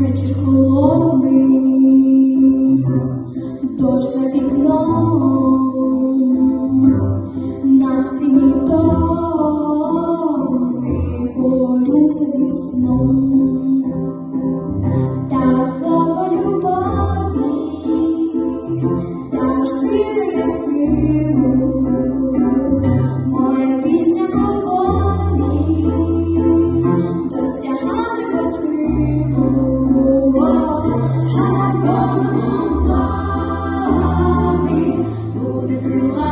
вечір холодний, дощ за вікном, настрій мій томний, борюся зі сном. та слава любові завжди не ясний. is who I